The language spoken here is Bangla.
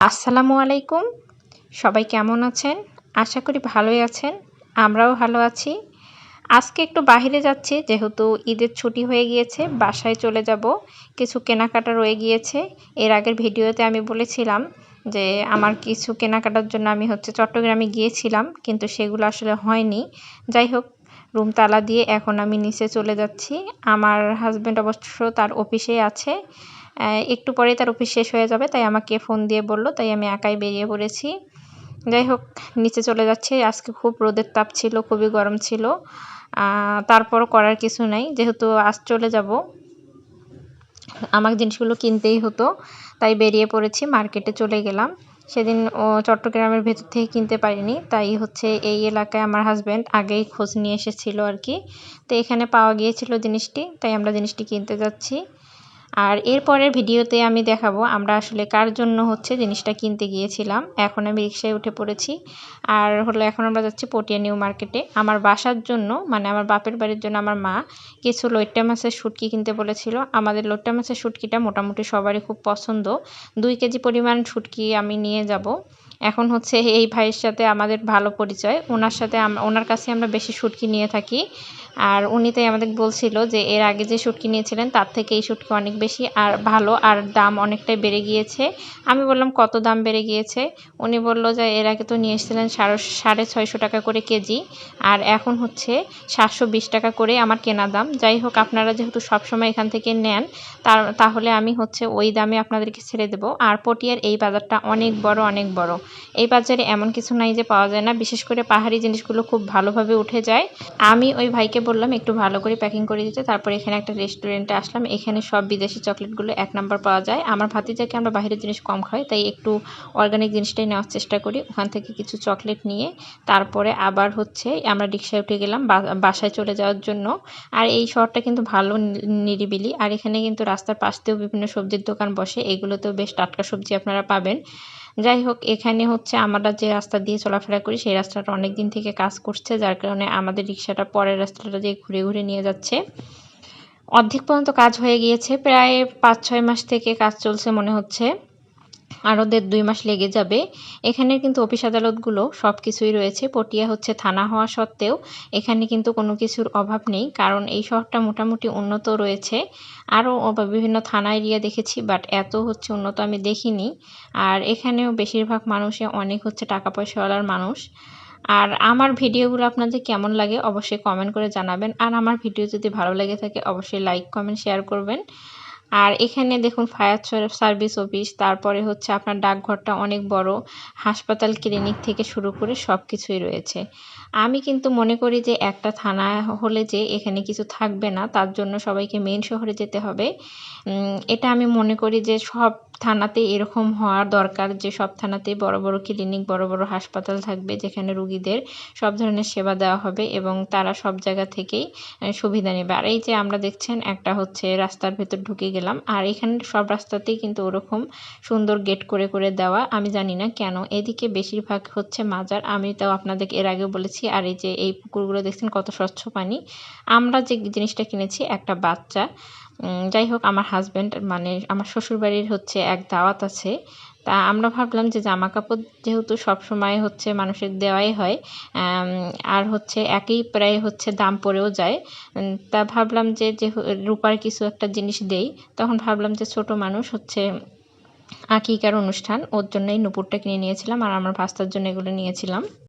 আসসালামু আলাইকুম। সবাই কেমন আছেন? আশা করি ভালোই আছেন। আমরাও ভালো আছি। আজকে একটু বাহিরে যাচ্ছি, যেহেতু ঈদের ছুটি হয়ে গিয়েছে, বাসায় চলে যাব। কিছু কেনাকাটা রয়ে গিয়েছে। এর আগের ভিডিওতে আমি বলেছিলাম যে, আমার কিছু কেনাকাটার জন্য আমি হচ্ছে চট্টগ্রামে গিয়েছিলাম, কিন্তু সেগুলো আসলে হয়নি। যাই হোক, রুম তালা দিয়ে এখন আমি নিচে চলে যাচ্ছি। আমার হাজব্যান্ড অবশ্য তার অফিসেই আছে। একটু পরেই তার অফিস শেষ হয়ে যাবে, তাই আমাকে ফোন দিয়ে বলল, তাই আমি একাই বেরিয়ে পড়েছি। যাই হোক, নিচে চলে যাচ্ছে। আজকে খুব রোদের তাপ ছিল, খুবই গরম ছিল। তারপরও করার কিছু নাই, যেহেতু আজ চলে যাব। আমার জিনিসগুলো কিনতেই হতো, তাই বেরিয়ে পড়েছি, মার্কেটে চলে গেলাম। সেদিন ও চট্টগ্রামের ভেতর থেকে কিনতে পারিনি, তাই হচ্ছে এই এলাকায় আমার হাজব্যান্ড আগেই খোঁজ নিয়ে এসেছিল আর কি। তো এখানে পাওয়া গিয়েছিল জিনিসটি, তাই আমরা জিনিসটি কিনতে যাচ্ছি। আর এরপরের ভিডিওতে আমি দেখাবো আমরা আসলে কার জন্য হচ্ছে জিনিসটা কিনতে গিয়েছিলাম। এখন আমি রিক্সায় উঠে পড়েছি। আর হলো এখন আমরা যাচ্ছি পটিয়া নিউ মার্কেটে। আমার বাসার জন্য মানে আমার বাপের বাড়ির জন্য আমার মা কিছু লইট্টা মাছের শুটকি কিনতে বলেছিল। আমাদের লইট্টা মাছের শুটকিটা মোটামুটি সবারই খুব পছন্দ। দুই কেজি পরিমাণ শুটকি আমি নিয়ে যাব। এখন হচ্ছে এই ভাইয়ের সাথে আমাদের ভালো পরিচয়। ওনার সাথে ওনার কাছে আমরা বেশি শুটকি নিয়ে থাকি। আর উনি তাই আমাদের বলছিল যে এর আগে যে শুটকি নিয়েছিলেন, তার থেকে এই শুটকি অনেক বেশি আর ভালো আর দাম অনেকটাই বেড়ে গিয়েছে। আমি বললাম, কত দাম বেড়ে গিয়েছে? উনি বলল যে, এর আগে তো নিয়ে এসেছিলেন সাড়ে ছয়শো টাকা করে কেজি আর এখন হচ্ছে সাতশো বিশ টাকা করে আমার কেনা দাম। যাই হোক, আপনারা যেহেতু সবসময় এখান থেকে নেন, তার, তাহলে আমি হচ্ছে ওই দামে আপনাদেরকে ছেড়ে দেবো। আর পটিয়ার এই বাজারটা অনেক বড় অনেক বড়। এই বাজারে এমন কিছু নাই যে পাওয়া যায় না। বিশেষ করে পাহাড়ি জিনিসগুলো খুব ভালোভাবে উঠে যায়। আমি ওই ভাইকে বললাম একটু ভালো করে প্যাকিং করে দিতে। তারপর এখানে একটা রেস্টুরেন্টে আসলাম। এখানে সব বিদেশি চকলেটগুলো এক নাম্বার পাওয়া যায়। আমার ভাতিজাকে আমরা বাইরের জিনিস কম খাই, তাই একটু অর্গানিক জিনিসটাই নেওয়ার চেষ্টা করি। ওখান থেকে কিছু চকলেট নিয়ে, তারপরে আবার হচ্ছে আমরা রিক্সায় উঠে গেলাম বাসায় চলে যাওয়ার জন্য। আর এই শহরটা কিন্তু ভালো নিরিবিলি। আর এখানে কিন্তু রাস্তার পাশ দিয়েও বিভিন্ন সবজির দোকান বসে। এগুলোতেও বেশ টাটকা সবজি আপনারা পাবেন। যাই হোক এখানে হচ্ছে আমরা যে রাস্তা দিয়ে চলাফেরা করি, সেই রাস্তাটা অনেক দিন থেকে কাজ করছে, যার কারণে আমাদের রিক্সাটা পরের রাস্তাটা দিয়ে ঘুরে ঘুরে নিয়ে যাচ্ছে। অর্ধেক পর্যন্ত কাজ হয়ে গিয়েছে, প্রায় পাঁচ ছয় মাস থেকে কাজ চলছে মনে হচ্ছে। আরও দেড় দুই মাস লেগে যাবে। এখানে কিন্তু অফিস আদালতগুলো সব কিছুই রয়েছে। পটিয়া হচ্ছে থানা হওয়া সত্ত্বেও এখানে কিন্তু কোনো কিছুর অভাব নেই, কারণ এই শহরটা মোটামুটি উন্নত রয়েছে। আরও বিভিন্ন থানা এরিয়া দেখেছি, বাট এত হচ্ছে উন্নত আমি দেখিনি। আর এখানেও বেশিরভাগ মানুষে অনেক হচ্ছে টাকা পয়সাওয়ালার মানুষ। আর আমার ভিডিওগুলো আপনাদের কেমন লাগে অবশ্যই কমেন্ট করে জানাবেন। আর আমার ভিডিও যদি ভালো লেগে থাকে অবশ্যই লাইক কমেন্ট শেয়ার করবেন। আর এখানে দেখুন ফায়ার সার্ভিস অফিস, তারপরে হচ্ছে আপনার ডাকঘরটা অনেক বড়, হাসপাতাল, ক্লিনিক থেকে শুরু করে সব কিছুই রয়েছে। আমি কিন্তু মনে করি যে একটা থানা হলে যে এখানে কিছু থাকবে না, তার জন্য সবাইকে মেন শহরে যেতে হবে। এটা আমি মনে করি যে সব থানাতে এরকম হওয়ার দরকার, যে সব থানাতেই বড় বড় ক্লিনিক, বড় বড় হাসপাতাল থাকবে, যেখানে রুগীদের সব ধরনের সেবা দেওয়া হবে এবং তারা সব জায়গা থেকেই সুবিধা নেবে। আর এই যে আমরা দেখছেন একটা হচ্ছে রাস্তার ভেতর ঢুকে গেলাম আর এখানে সব রাস্তাতেই কিন্তু ওরকম সুন্দর গেট করে করে দেওয়া। আমি জানি না কেন। এদিকে বেশিরভাগ হচ্ছে মাজার। আমি তাও আপনাদেরকে এর আগে বলেছি। আর এই যে এই পুকুরগুলো দেখছেন কত স্বচ্ছ পানি। আমরা যে জিনিসটা কিনেছি, একটা বাচ্চা। যাই হোক, আমার হাজব্যান্ড মানে আমার শ্বশুরবাড়ির হচ্ছে এক দাওয়াত আছে। তা আমরা ভাবলাম যে জামা কাপড় যেহেতু সবসময় হচ্ছে মানুষের দেওয়াই হয় আর হচ্ছে একই প্রায় হচ্ছে দাম পড়েও যায়। তা ভাবলাম যে যে রূপার কিছু একটা জিনিস দেই। তখন ভাবলাম যে ছোট মানুষ হচ্ছে আকিকার অনুষ্ঠান, ওর জন্যই নুপুরটা কিনে নিয়েছিলাম, আর আমার ভাস্তার জন্য এগুলো নিয়েছিলাম।